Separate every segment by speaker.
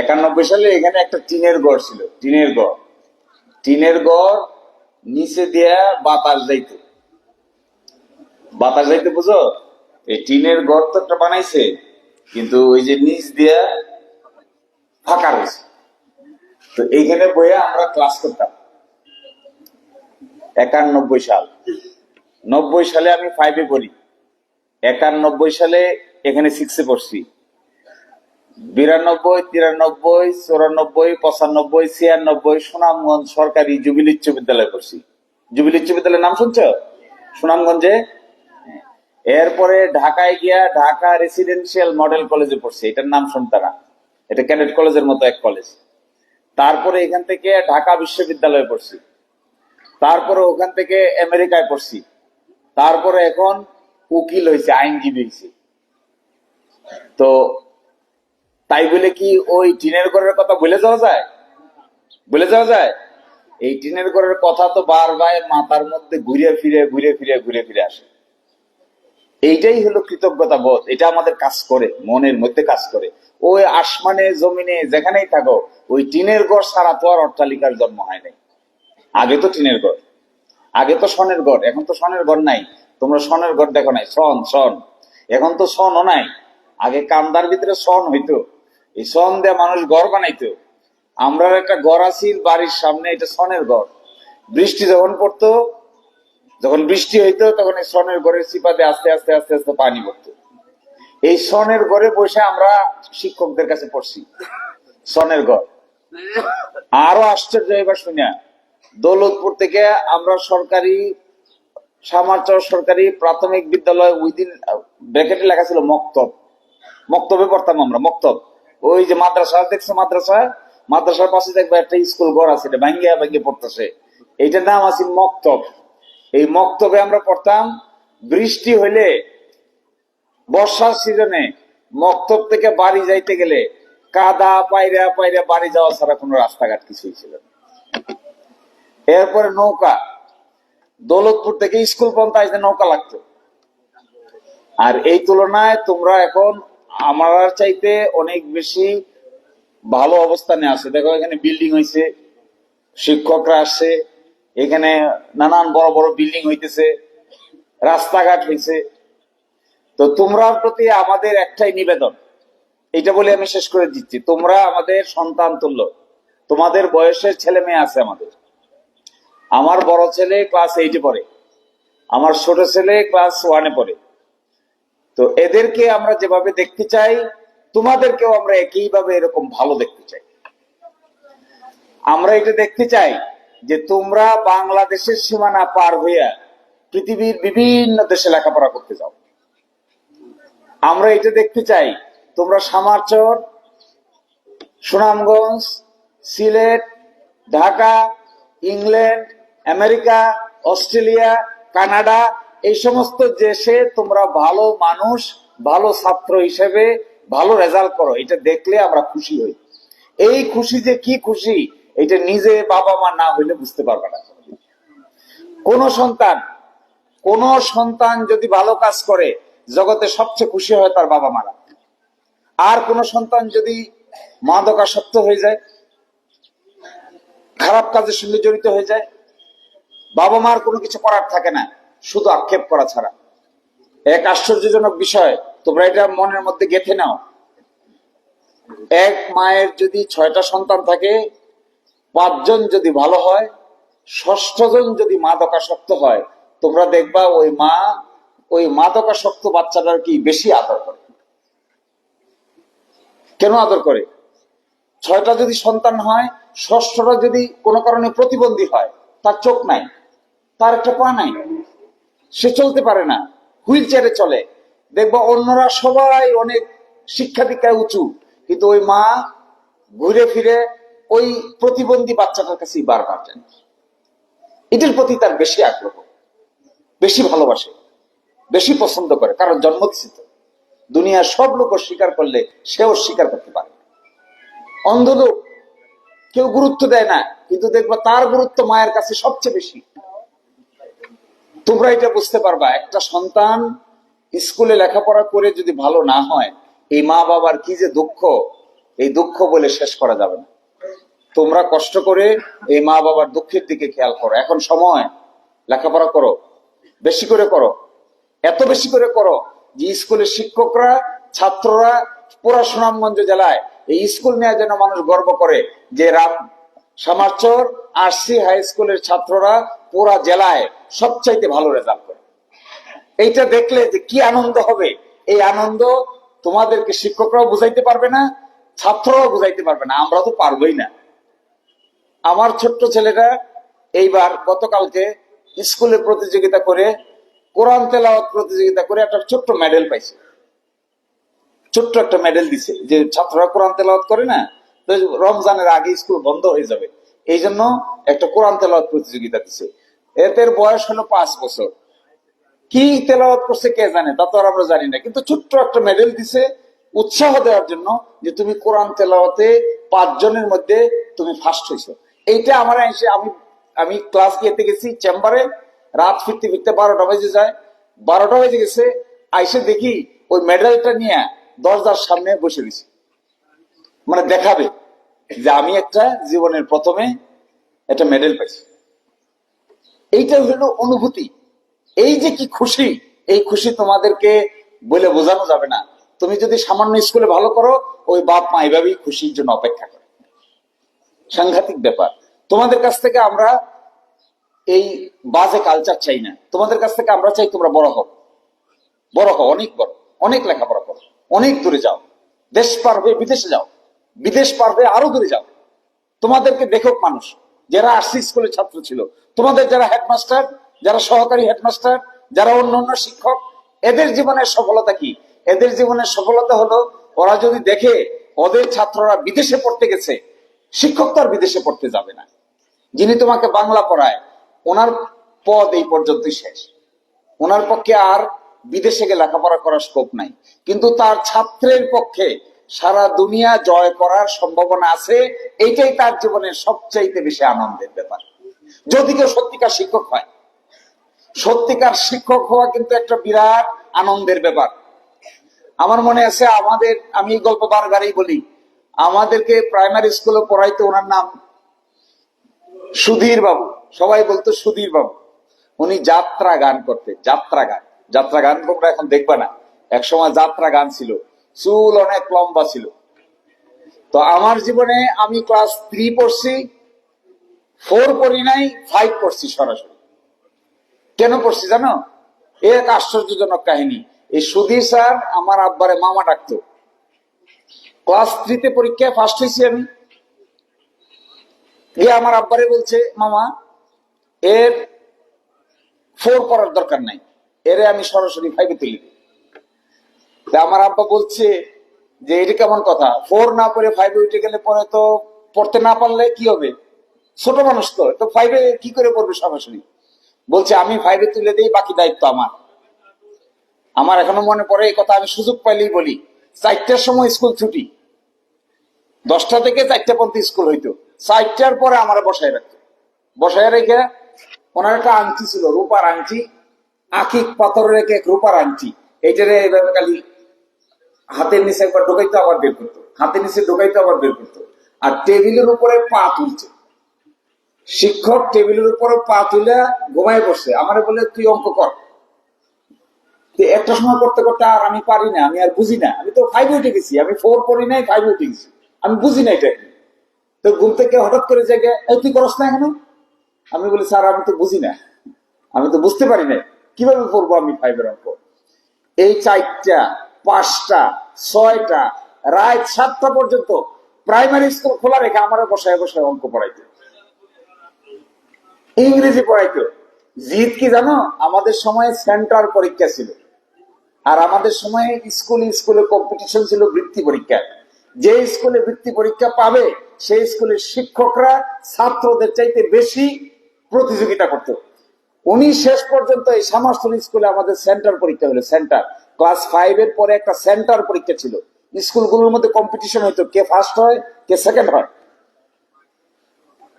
Speaker 1: একানব্বই সালে এখানে একটা টিনের ঘর ছিল, টিনের ঘর টিনের ঘর নিচে দিয়া বাতাস যাইত। বাতাস যাইতে বুঝো? এই টিনের ঘর তো একটা বানাইছে, কিন্তু ওই যে নিচ দিয়া ফাঁকা রয়েছে। তো এইখানে বইয়া আমরা ক্লাস করতাম। একানব্বই সাল। নব্বই সালে আমি ফাইভে পড়ি। একানব্বই সালে এখানে সিক্সে পড়ছি। বিরানব্বই, তিরানব্বই, চৌরানব্বই, পঁচানব্বই, ছিয়ানব্বই সুনামগঞ্জ সরকারি জুবিলি উচ্চ বিদ্যালয়ে পড়ছি। জুবিলি উচ্চ বিদ্যালয়ের নাম শুনছ? সুনামগঞ্জে? এরপরে ঢাকায় গিয়া ঢাকা রেসিডেন্সিয়াল মডেল কলেজে পড়ছি। এটার নাম শুনতে না এটা ক্যাডেট কলেজের মতো এক কলেজ তারপরে এখান থেকে ঢাকা বিশ্ববিদ্যালয়ে পড়ছি। তারপরে ওখান থেকে আমেরিকায় পড়ছি। তারপরে এখন উকিল হয়েছে আইনজীবী হয়েছে তো তাই বলে কি ওই টিনের ঘরের কথা বলে যাওয়া যায়? বলে যাওয়া যায়? এই টিনের ঘরের কথা তো বারবার মাথার মধ্যে ঘুরে ফিরে ঘুরে ফিরে ঘুরে ফিরে আসে। এইটাই হলো কৃতজ্ঞতা বোধ। এটা আমাদের কাজ করে, মনের মধ্যে কাজ করে। ওই আসমানে, জমিনে, যেখানেই থাকো, ওই টিনের ঘর সারা তো আর অট্টালিকার জন্ম হয় নাই। আগে তো টিনের ঘর। আগে তো সনের ঘর। এখন তো সনের ঘর নাই। তোমরা সনের ঘর দেখো নাই। সন সন এখন তো সনও নাই। আগে কান্দার ভিতরে সন হইতো। এই সন দিয়ে মানুষ ঘর বানাইতো। আমরা একটা ঘর আছি বাড়ির সামনে এটা সনের ঘর বৃষ্টি যখন পড়তো, যখন বৃষ্টি হইতো, তখন এই সনের ঘরের চিপাতে আস্তে আস্তে আস্তে আস্তে পানি পড়তো। এই সনের ঘরে বসে আমরা শিক্ষকদের কাছে পড়ছি, সনের ঘর আরও আশ্চর্য এবার শুনিয়া, দৌলতপুর থেকে আমরা সরকারি, সামারচর সরকারি প্রাথমিক বিদ্যালয় উইদিন, ব্র্যাকেটে লেখা ছিল মক্তব। মক্তবে পড়তাম আমরা, মক্তব। ওই যে মাদ্রাসা, দেখছ মাদ্রাসা? মাদ্রাসার পাশে দেখবে একটা স্কুল ঘর আছে, এটা ভাঙ্গিয়া ভাঙ্গিয়ে পড়তেছে। এইটার নাম আছে মক্তব। এই মক্তবে আমরা পড়তাম, বৃষ্টি হইলে, বর্ষার সিজনে মক্তব থেকে বাড়ি যাইতে গেলে কাদা, পায়রা পায়রা বাড়ি যাওয়া ছাড়া কোনো রাস্তাঘাট কিছুই ছিল এরপরে নৌকা। দৌলতপুর থেকে স্কুল পর্যন্ত আসতে নৌকা লাগতো। আর এই তুলনায় তোমরা এখন আমার চাইতে অনেক বেশি ভালো অবস্থানে আছে। দেখো, এখানে বিল্ডিং হয়েছে শিক্ষকরা আসছে এখানে নানান বড় বড় বিল্ডিং হইতেছে, রাস্তাঘাট হয়েছে তো তোমরা প্রতি আমাদের একটাই নিবেদন, এটা বলে আমি শেষ করে দিচ্ছি, তোমরা আমাদের সন্তান তুল্য, তোমাদের বয়সের ছেলে মেয়ে আছে আমাদের। আমার বড় ছেলে ক্লাস এইটে পড়ে, আমার ছোট ছেলে ক্লাস ওয়ানে পড়ে। তো এদেরকে আমরা যেভাবে দেখতে চাই, তোমাদেরকেও আমরা একইভাবে এরকম ভালো দেখতে চাই। আমরা এটা দেখতে চাই যে তোমরা বাংলাদেশের সীমানা পার হইয়া পৃথিবীর বিভিন্ন দেশে লেখাপড়া করতে যাও। আমরা এটা দেখতে চাই, তোমরা Samarchar, Sunamganj, Sylhet, Dhaka, England, America, Australia, Canada এই সমস্ত দেশে তোমরা ভালো মানুষ, ভালো ছাত্র হিসেবে ভালো রেজাল্ট করো। এটা দেখলে আমরা খুশি হই। এই খুশি যে কি খুশি, এটা নিজে বাবা মা না হইলে বুঝতে পারবে না। কোন সন্তান কোন সন্তান যদি ভালো কাজ করে, জগতে সবচেয়ে খুশি হয় তার বাবা মারা। আর কোন সন্তান যদি মাদকাসক্ত হয়ে যায়, খারাপ কাজের সঙ্গে জড়িত হয়ে যায়, বাবা মার কোনো কিছু করার থাকে না। শুধু আক্ষেপ করা ছাড়া। এক আশ্চর্যজনক বিষয়, তোমরা এটা মনের মধ্যে গেথে নাও। এক মায়ের যদি ছয়টা সন্তান থাকে, পাঁচজন যদি ভালো হয়, ষষ্ঠজন যদি মাদকাসক্ত হয়, তোমরা দেখবা ওই মা, ওই মাদকাসক্ত বাচ্চাটার কি বেশি আদর করে? কেন আদর করে? ছয়টা যদি সন্তান হয়, ষষ্ঠটা যদি কোনো কারণে প্রতিবন্ধী হয়, তার চোখ নাই, তার একটা পা নাই। সে চলতে পারে না। হুইল চেয়ারে চলে। দেখবা অন্যরা সবাই অনেক শিক্ষা দীক্ষায় উঁচু। কিন্তু ওই মা ঘুরে ফিরে ওই প্রতিবন্ধী বাচ্চাটার কাছেই বারবার যান এটার প্রতি তার বেশি আগ্রহ, বেশি ভালোবাসে, বেশি পছন্দ করে, কারণ জন্ম তো। দুনিয়ার সব লোক স্বীকার করলে সেও স্বীকার করতে পারে অন্ধ লোক, কেউ গুরুত্ব দেয় না, কিন্তু দেখবা তার গুরুত্ব মায়ের কাছে সবচেয়ে বেশি। তোমরা এটা বুঝতে পারবা, একটা সন্তান স্কুলে লেখাপড়া করে যদি ভালো না হয়, এই মা বাবার কি যে দুঃখ, এই দুঃখ বলে শেষ করা যাবে না। তোমরা কষ্ট করে এই মা বাবার দুঃখের দিকে খেয়াল করো। এখন সময়, লেখাপড়া করো, বেশি করে করো। এত বেশি করে করো যে স্কুলের শিক্ষকরা, ছাত্ররা পুরা সুনামগঞ্জ জেলায় এই স্কুল নিয়ে যেন মানুষ গর্ব করে যে রাম, সামারচর আরসি হাই স্কুলের ছাত্ররা পুরা জেলায় সবচাইতে ভালো রেজাল্ট করে। এইটা দেখলে যে কি আনন্দ হবে, এই আনন্দ তোমাদেরকে শিক্ষকরাও বুঝাইতে পারবে না, ছাত্ররাও বুঝাইতে পারবে না, আমরা তো পারবোই না। আমার ছোট্ট ছেলেটা এইবার গতকালকে স্কুলে প্রতিযোগিতা করে, কোরআন তেলাওয়াত প্রতিযোগিতা করে একটা ছোট্ট মেডেল পাইছে। ছোট্ট একটা মেডেল দিছে, যে ছাত্ররা কোরআন তেলাওয়াত করে না রমজানের আগে স্কুল বন্ধ হয়ে যাবে। এই জন্য একটা কোরআন তেলাওয়াত প্রতিযোগিতা দিছে। এদের বয়স হলো পাঁচ বছর। কি তেলাওয়াত করছে কে জানে, তা তো আমরা জানি না। কিন্তু ছোট্ট একটা মেডেল দিছে উৎসাহ দেওয়ার জন্য যে তুমি কোরআন তেলাওয়াতে পাঁচজনের মধ্যে তুমি ফার্স্ট হয়েছো এইটা আমার এসে আমি আমি ক্লাস গিয়েতে গেছি চেম্বারে রাত ফিরতে ফিরতে বারোটা বেজে যায়। বারোটা বেজে গেছে, আইসে দেখি ওই মেডেলটা নিয়ে দরজার সামনে বসে দিছি মানে দেখাবে যে আমি একটা জীবনের প্রথমে একটা মেডেল পাইছি। এইটা হলো অনুভূতি। এই যে কি খুশি, এই খুশি তোমাদেরকে বলে বোঝানো যাবে না। তুমি যদি সামান্য স্কুলে ভালো করো, ওই বাপ মা এভাবেই খুশির জন্য অপেক্ষা করে। সাংঘাতিক ব্যাপার। তোমাদের কাছ থেকে আমরা এই বাজে কালচার চাই না। তোমাদের কাছ থেকে আমরা চাই তোমরা বড় হও। বড় হও, অনেক বড়। অনেক লেখাপড়া করো। অনেক দূরে যাও। দেশ পার হয়ে বিদেশে যাও। বিদেশ পার হয়ে আরও দূরে যাও। তোমাদেরকে দেখুক মানুষ। যারা আরসি স্কুলের ছাত্র ছিল। তোমাদের যারা হেডমাস্টার, যারা সহকারী হেডমাস্টার, যারা অন্য অন্য শিক্ষক, এদের জীবনের সফলতা কি? এদের জীবনের সফলতা হলো, ওরা যদি দেখে ওদের ছাত্ররা বিদেশে পড়তে গেছে, শিক্ষক তো আর বিদেশে পড়তে যাবে না। যিনি তোমাকে বাংলা পড়ায়, ওনার পদ এই পর্যন্তই শেষ। ওনার পক্ষে আর বিদেশে গিয়ে লেখাপড়া করার স্কোপ নাই। কিন্তু তার ছাত্রের পক্ষে সারা দুনিয়া জয় করার সম্ভাবনা আছে এইটাই তার জীবনের সবচাইতে বেশি আনন্দের ব্যাপার। যদি কেউ সত্যিকার শিক্ষক হয়, সত্যিকার শিক্ষক হওয়া কিন্তু একটা বিরাট আনন্দের ব্যাপার। আমার মনে আছে আমাদের, আমি এই গল্প বারবারই বলি, আমাদেরকে প্রাইমারি স্কুলে পড়াইতে ওনার নাম সুধীর বাবু। সবাই বলতো সুধীর বাবু। উনি যাত্রা গান করতে যাত্রা গান। যাত্রা গান তোমরা এখন দেখবে না। এক সময় যাত্রা গান ছিল। চুল অনেক লম্বা ছিল। তো আমার জীবনে আমি ক্লাস থ্রি পড়ছি ফোর পড়ি নাই ফাইভ পড়ছি সরাসরি। কেন পড়ছি জানো? এক আশ্চর্যজনক কাহিনী। এই সুধীর স্যার আমার আব্বারে মামা ডাকতো। ক্লাস থ্রিতে পরীক্ষায় ফার্স্ট হয়েছি আমি। এ আমার আব্বারে বলছে, মামা, এর ফোর করার দরকার নাই। এরে আমি সরাসরি ফাইভে তুলি। দিই আমার আব্বা বলছে যে, এটা কেমন কথা? ফোর না পড়ে ফাইভে উঠে গেলে পরে তো পড়তে না পারলে কি হবে? ছোট মানুষ তো তো ফাইভে কি করে পড়বে সরাসরি বলছে, আমি ফাইভে তুলে দিই, বাকি দায়িত্ব আমার। আমার এখনও মনে পড়ে, এই কথা আমি সুযোগ পাইলেই বলি। চারটার সময় স্কুল ছুটি। দশটা থেকে চারটা পর্যন্ত স্কুল হইতো। চারটার পরে আমার বসায় রাখতো। বসায় রেখে ওনার একটা আংটি ছিল, রূপার আংটি। আখিক পাথরের রেখে রূপার আংটি। এইটারে এইভাবে খালি হাতের নিচে একবার ঢোকাইতো আবার বের করতো। হাতের নিচে ঢোকাইতো আবার বের করতো। আর টেবিলের উপরে পা তুলছে। শিক্ষক টেবিলের উপরে পা তুলে ঘুমায় বসছে আমারে বলে, তুই অঙ্ক কর। একটা সময় করতে করতে, আর আমি পারি না, আমি আর বুঝি না। আমি তো ফাইভে উঠে গেছি, আমি ফোর পড়ি নাই ফাইভে উঠে গেছি। আমি বুঝি না এটা তো ঘুম থেকে হঠাৎ করে জেগে, এই, তুই করস না এখনও? আমি বলি, স্যার, আমি তো বুঝি না। আমি তো বুঝতে পারি না কীভাবে পড়ব আমি ফাইভের অঙ্ক? এই চারটা পাঁচটা, ছয়টা, রাত সাতটা পর্যন্ত প্রাইমারি স্কুল খোলা রেখে আমার বসায় বসায় অঙ্ক পড়াইতে। ইংরেজি পড়াইতো। জিত কি জানো? আমাদের সময় সেন্টার পরীক্ষা ছিল। আর আমাদের সময় স্কুল স্কুলে কম্পিটিশন ছিল বৃত্তি পরীক্ষা। যে স্কুলে বৃত্তি পরীক্ষা পাবে, সেই স্কুলের শিক্ষকরা ছাত্রদের চাইতে বেশি প্রতিযোগিতা করত। উনি শেষ পর্যন্ত এই সামারস্থল স্কুলে আমাদের সেন্টার পরীক্ষা হলো সেন্টার ক্লাস ফাইভ এর পরে একটা সেন্টার পরীক্ষা ছিল। স্কুলগুলোর মধ্যে কম্পিটিশন হইতো, কে ফার্স্ট হয়, কে সেকেন্ড হয়।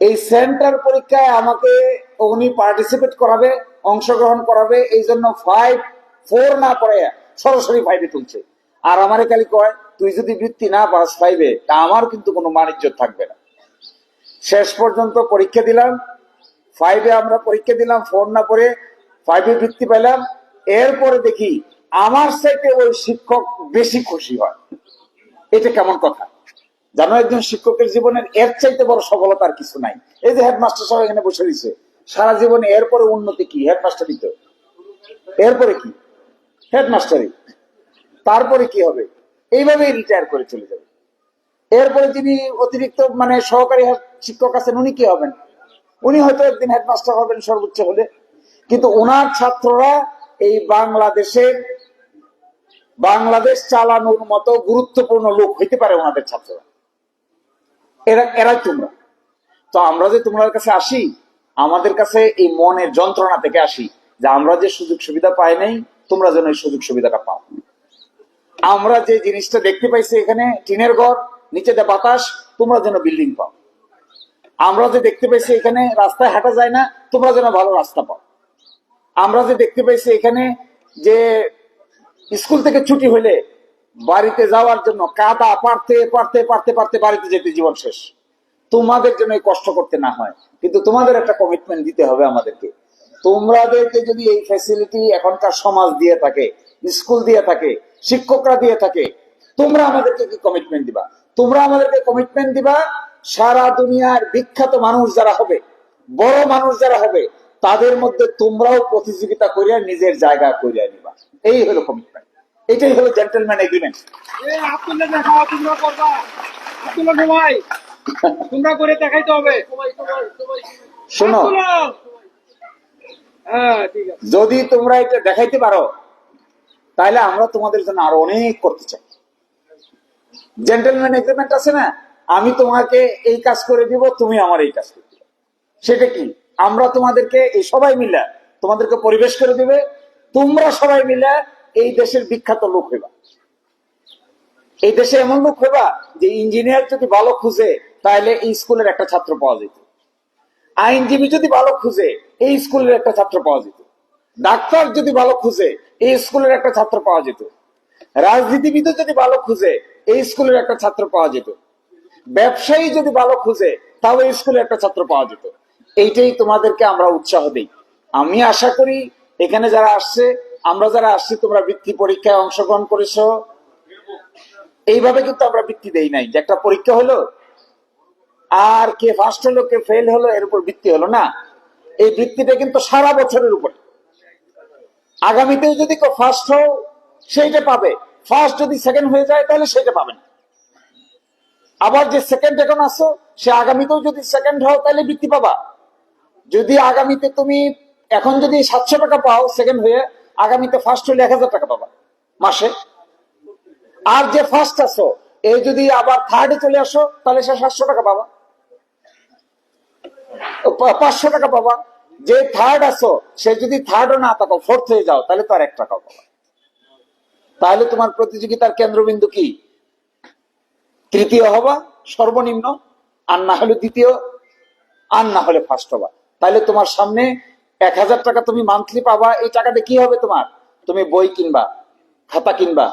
Speaker 1: এই সেন্টার পরীক্ষায় আমাকে উনি পার্টিসিপেট করাবে, অংশগ্রহণ করাবে, এই জন্য ফাইভ ফোর না করে সরাসরি ফাইভে তুলছে। আর আমারে খালি কয়, তুই যদি বৃত্তি না পাস ফাইভে তা আমার কিন্তু কোনো বাণিজ্য থাকবে না। শেষ পর্যন্ত পরীক্ষা দিলাম। ফাইভে আমরা পরীক্ষা দিলাম ফোর না পরে ফাইভে বৃত্তি পেলাম। এরপরে দেখি আমার সাথে ওই শিক্ষক বেশি খুশি হয়। এটা কেমন কথা? জানো একজন শিক্ষকের জীবনের এর চাইতে বড় সফলতা আর কিছু নাই। এই যে হেডমাস্টার সাহেব এখানে বসে রয়েছে, সারা জীবনে এরপরে উন্নতি কি? হেডমাস্টারই তো। এরপরে কি? হেডমাস্টারই। তারপরে কি হবে? এইভাবেই রিটায়ার করে চলে যাবে। এরপরে যিনি অতিরিক্ত মানে সহকারী শিক্ষক আছেন, উনি কি হবেন? উনি হয়তো একদিন হেডমাস্টার হবেন সর্বোচ্চ হলে। কিন্তু ওনার ছাত্ররা এই বাংলাদেশের বাংলাদেশ চালানোর মতো গুরুত্বপূর্ণ লোক হইতে পারে ওনাদের ছাত্ররা। এরা, এরাই তোমরা। তো আমরা যে তোমাদের কাছে আসি, আমাদের কাছে এই মনের যন্ত্রণা থেকে আসি যে আমরা যে সুযোগ সুবিধা পাই নাই, তোমরা যেন এই সুযোগ সুবিধাটা পাও। আমরা যে জিনিসটা দেখতে পাইছি এখানে, টিনের ঘর, নিচে দিয়ে বাতাস, তোমরা যেন বিল্ডিং পাও। আমরা যে দেখতে পাইছি এখানে রাস্তায় হাঁটা যায় না, তোমরা যেন ভালো রাস্তা পাও। আমরা যে দেখতে পাইছি এখানে যে স্কুল থেকে ছুটি হলে বাড়িতে যাওয়ার জন্য কাদা পারতে পারতে পারতে পারতে বাড়িতে যেতে জীবন শেষ। তোমাদের জন্য কষ্ট করতে না হয়, কিন্তু তোমাদের একটা কমিটমেন্ট দিতে হবে আমাদেরকে। তোমাদেরকে যদি এই ফ্যাসিলিটি এখনকার সমাজ দিয়ে থাকে স্কুল দিয়ে থাকে, শিক্ষকরা দিয়ে থাকে, তোমরা আমাদেরকে কি কমিটমেন্ট দিবা? তোমরা আমাদেরকে কমিটমেন্ট দিবা, সারা দুনিয়ার বিখ্যাত মানুষ যারা হবে, বড় মানুষ যারা হবে, তাদের মধ্যে তোমরাও প্রতিযোগিতা করিয়া নিজের জায়গা করিয়া নিবা। এই হলো কমিটমেন্ট এটাই হলো জেন্টেলম্যান এগ্রিমেন্ট
Speaker 2: আব্দুল্লাহ তোমরা করবা। আব্দুল্লাহ সবাই তোমরা করে দেখাইতে হবে।
Speaker 1: শোনো!
Speaker 2: হ্যাঁ
Speaker 1: যদি তোমরা এটা দেখাইতে পারো তাহলে আমরা তোমাদের জন্য আরও অনেক করতে চাই। জেন্টেলম্যান এগ্রিমেন্ট আছে না? আমি তোমাকে এই কাজ করে দিব তুমি আমার এই কাজ করে দিবে। সেটা কি? আমরা তোমাদেরকে এই সবাই মিলে তোমাদেরকে পরিবেশ করে দিবে তোমরা সবাই মিলে এই দেশের বিখ্যাত লোক হইবা। এই দেশে এমন লোক হইবা যে ইঞ্জিনিয়ার যদি ভালো খুঁজে, তাহলে এই স্কুলের একটা ছাত্র পাওয়া যেত। আইনজীবী যদি ভালো খুঁজে, এই স্কুলের একটা ছাত্র পাওয়া যেত। ডাক্তার যদি ভালো খুঁজে, এই স্কুলের একটা ছাত্র পাওয়া যেত। রাজনীতিবিদ যদি ভালো খুঁজে, এই স্কুলের একটা ছাত্র পাওয়া যেত। ব্যবসায়ী যদি ভালো খুঁজে, তাও এই স্কুলের একটা ছাত্র পাওয়া যেত। এইটাই তোমাদেরকে আমরা উৎসাহ দিই। আমি আশা করি এখানে যারা আসছে, আমরা যারা আসছি, তোমরা বৃত্তি পরীক্ষায় অংশগ্রহণ করেছ। এইভাবে কিন্তু আমরা বৃত্তি দেই নাই, যে একটা পরীক্ষা হলো, আর কে ফার্স্ট হলো, কে ফেল হলো, এর উপর ভিত্তি হলো না। এই ভিত্তিটা কিন্তু সারা বছরের উপরে। আগামীতেও যদি কেউ ফার্স্ট হও, সেইটা পাবে। ফার্স্ট যদি সেকেন্ড হয়ে যায়, তাহলে সেটা না। আবার যে সেকেন্ড এখন আসো সে আগামীতেও যদি সেকেন্ড হও, তাহলে বৃত্তি পাবা। যদি আগামীতে তুমি এখন যদি সাতশো টাকা পাও সেকেন্ড হয়ে আগামীতে ফার্স্ট হলে এক হাজার টাকা পাবা, মাসে। আর যে ফার্স্ট আসো এই যদি আবার থার্ডে চলে আসো, তাহলে সে সাতশো টাকা পাবা। পাঁচশো টাকা পাবা। যে থার্ড আসো সে যদি থার্ডও না থাকো ফোর্থ হয়ে যাও, তাহলে তো আর এক টাকাও পাবা। তাহলে তোমার প্রতিযোগিতার কেন্দ্রবিন্দু কি? তৃতীয় হবা, সর্বনিম্ন, আর না হলে দ্বিতীয়, আর না হলে ফার্স্ট হবা। তাহলে তোমার সামনে এক হাজার টাকা তুমি মান্থলি পাবা, এই টাকাটা কি হবে তোমার? তুমি বই কিনবা, খাতা কিনবা,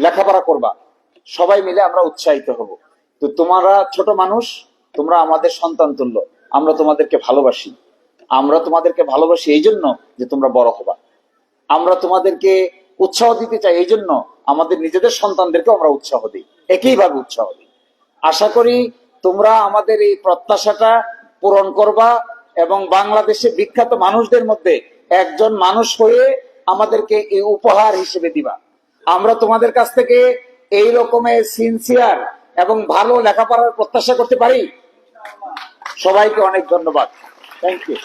Speaker 1: লেখাপড়া করবা। সবাই মিলে আমরা উৎসাহিত হব। তো তোমরা ছোট মানুষ, তোমরা আমাদের সন্তান তুল্য। আমরা তোমাদেরকে ভালোবাসি। আমরা তোমাদেরকে ভালোবাসি এই জন্য যে তোমরা বড় হবা। আমরা তোমাদেরকে উৎসাহ দিতে চাই এই জন্য আমাদের নিজেদের সন্তানদেরকে আমরা উৎসাহ দিই। একইভাবে উৎসাহ দিই। আশা করি তোমরা আমাদের এই প্রত্যাশাটা পূরণ করবা। এবং বাংলাদেশে বিখ্যাত মানুষদের মধ্যে একজন মানুষ হয়ে আমাদেরকে এই উপহার হিসেবে দিবা। আমরা তোমাদের কাছ থেকে এই রকমের সিনসিয়ার এবং ভালো লেখাপড়ার প্রত্যাশা করতে পারি। সবাইকে অনেক ধন্যবাদ। Thank you